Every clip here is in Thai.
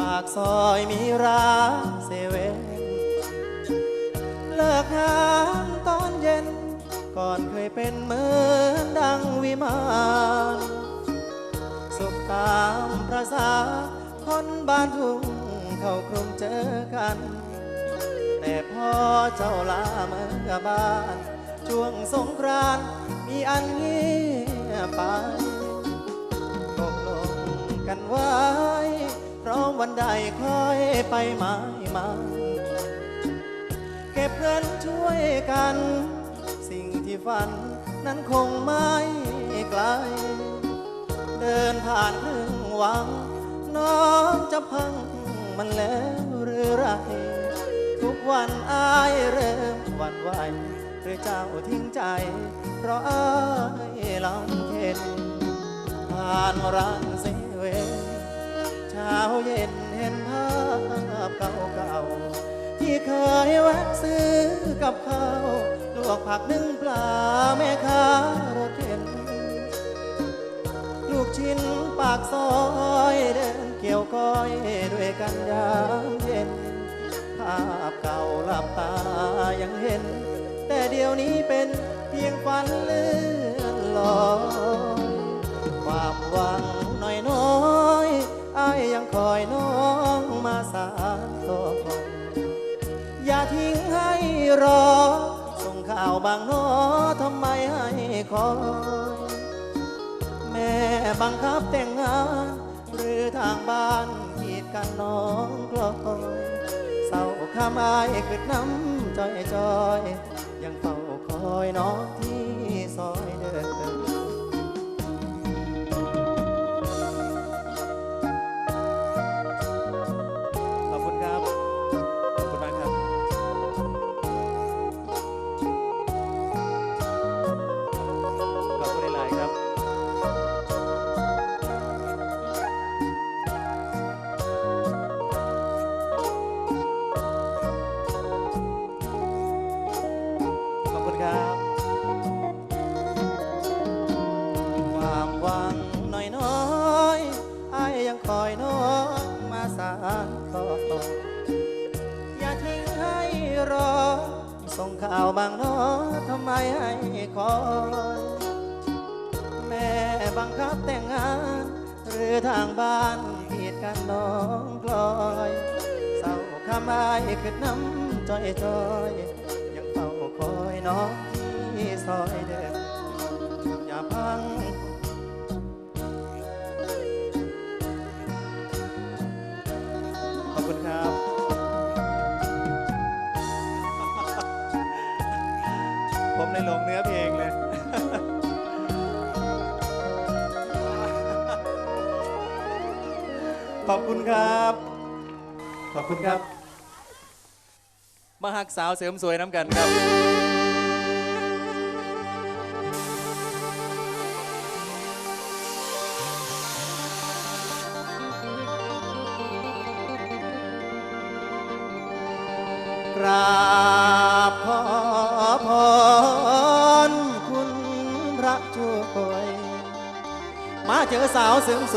ปากซอยมีร้านเซเว่น เลิกงานตอนเย็น ก่อนเคยเป็นเหมือนดังวิมาน สุขตามประสาคนบ้านทุ่งเข้ากรุงเจอกัน แต่พอเจ้าลาเมื่อบ้าน ช่วงสงกรานต์มีอันเงียบไป กันไว้ พร้อมวันใดค่อยไปหมายมันเก็บเงินช่วยกัน สิ่งที่ฝันนั้นคงไม่ไกล เดินผ่านครึ่งวัง น้องจะพังมันแล้วหรือไร ทุกวันอายเริ่มหวันไหวหรือเจ้าทิ้งใจ เพราะอายลำเค็นผ่านร้าน เซเว่นเช้าเย็นเห็นภาพเก่าๆที่เคยแวะซื้อกับข้าวลวกผักนึ่งปลาแม่ค้ารถเข็นลูกชิ้นปากซอยเดินเกี่ยวก้อยด้วยกันยามเย็น ภาพเก่าหลับตายังเห็น แต่เดี๋ยวนี้เป็นเพียงฝันเลื่อนลอยความหวัง บางน้อทำไมให้คอย แม่บังคับแต่งงาน หรือทางบ้านกีดกันน้องกลอยเศร้าข้ามอายขึ้นน้ำจอยจอยยังเฝ้าคอยน้องที่ซอยเดิน สานต่ออย่าทิ้งให้รอ ส่งข่าวบางน้อทำไมให้คอย แม่บังคับแต่งงาน หรือทางบ้านกีดกันน้องกลอยเศร้าขามายขึ้นน้ำจอยจอยยังเฝ้าคอยน้องที่ซอยเดิม ขอบคุณครับ ขอบคุณครับ มาหักสาวเสริมสวยน้ำกันครับ กรา เจอสาวเสริมส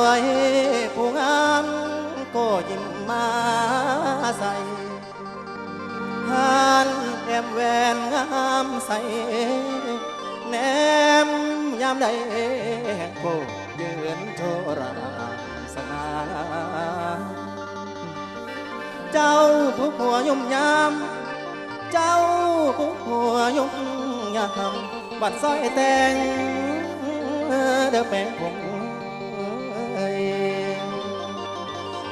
วยผู้งามก็ยิ้มมาใส่หานแอมแวนงามใส่แนมยามใดโกยืนโทรสนาเจ้าผู้หัวยุ่มยามเจ้าผู้หัวยุ่มยามบัดซอยแต่ง เด้อแม่ผม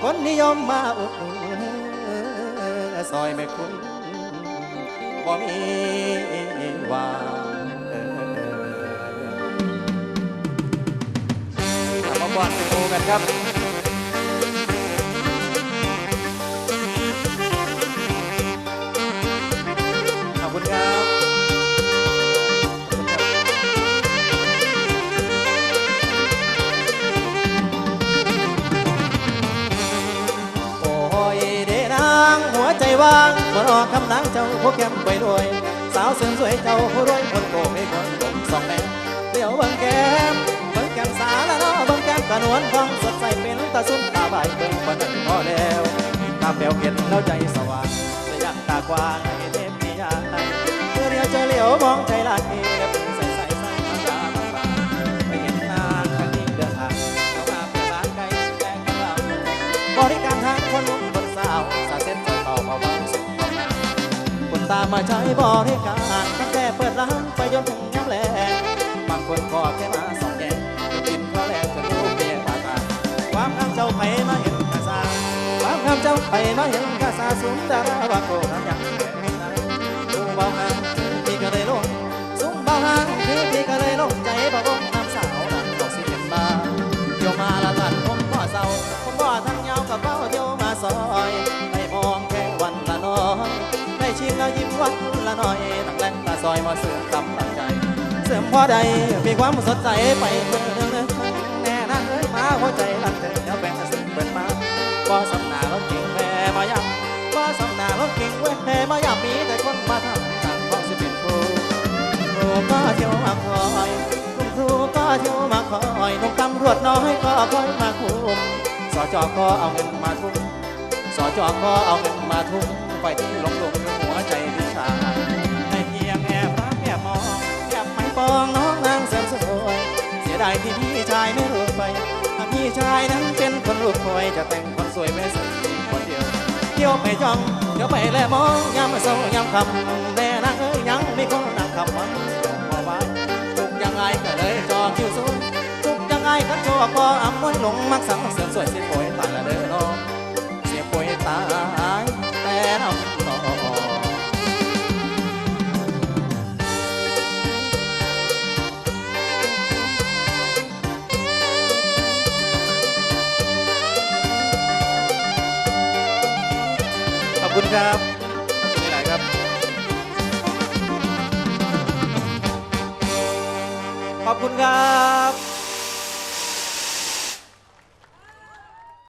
คนนิยมมาอุดหนุนซอยแม่คุณบ่มีวางมาบอนโอกันครับ ว่างบ่รอคำนางเจ้าผู้แก้มไปรวย สาวเสริมสวยเจ้าผู้รวยคนโกงให้คนหลงสองแม่เดี๋ยวเบิ่งแก้มเบิ่งแก้มสาละเนาะเบิ่งแก้มกระนวลฟองสดใสเป็นตาสุ่มตาใบเบิ่งคนนั้นพอแล้วตาแปลวเห็นแล้วใจสว่างจะยังตากว้างให้เทพนิยายเมื่อเดียวเจอเหลียวมองใจลายแล้วเป็นใส่ใสใสมาจาบางไปเห็นนานครั้งนี้เดินทางเข้ามาเปิดร้านไก่แกงกะเหล่าบริการทางคนหนุ่ มมาใช้บริการตั้งแต่เปิดร้านไปจนถึงย้ำแหลงบางคนก็แค่มาสองแกงกินข้าวแลงจนลูกเมียปากาความงามเจ้าไปมาเห็นกาซาความงามเจ้าไปมาเห็นกาซาสุนดาราวาโกทำอย่างแข็งนั้นดูเบาหางพี่ก็เลยลงสูงเบาหางคือพี่ก็เลยลงใจบ่ลงน้ำสาวนั่งดอกสิเห็นมาเที่ยวมาละตันผมบ่เศร้าผมบ่ทั้ง มาเสื่อมกำลังใจ เสริมพอใดมีความสดใสไปเมื่อแน่นะเอ้ยมาหัวใจรักเธอแล้วแบ่งสิ่งเปิดมาบ่สำนารถเก่งแม่มาย่ำบ่สำนารถเก่งเว้ยแม่มายำมีแต่คนมาทำต่างของสิเป็นครูครูก็เที่ยวมาคอยคุณครูก็เที่ยวมาคอยนุ่มตำรวจน้อยก็คอยมาคุมสจก็เอาเงินมาทุ่มสจก็เอาเงินมาทุ่มไปที่หลงหลงหัวใจายที่พี่ชายไม่รู้ไปถ้าพี่ชายนั้นเป็นคนรูปคอยจะแต่งคนสวยไม่สักคนเดียวเที่ยวไปจ้องเที่ยวไปแลมองยามเศร้ายามคำแม่นางเอ้ยยังไม่คนนางคำมันพอไว้ทุกยังไงก็เลยจอคิวสูงทุกยังไงก็จอก็อำมวยหลงมักสังเสริมสวยสียโปยตา คุณครับขอบคุณหลายๆครับ ขอบคุณครับ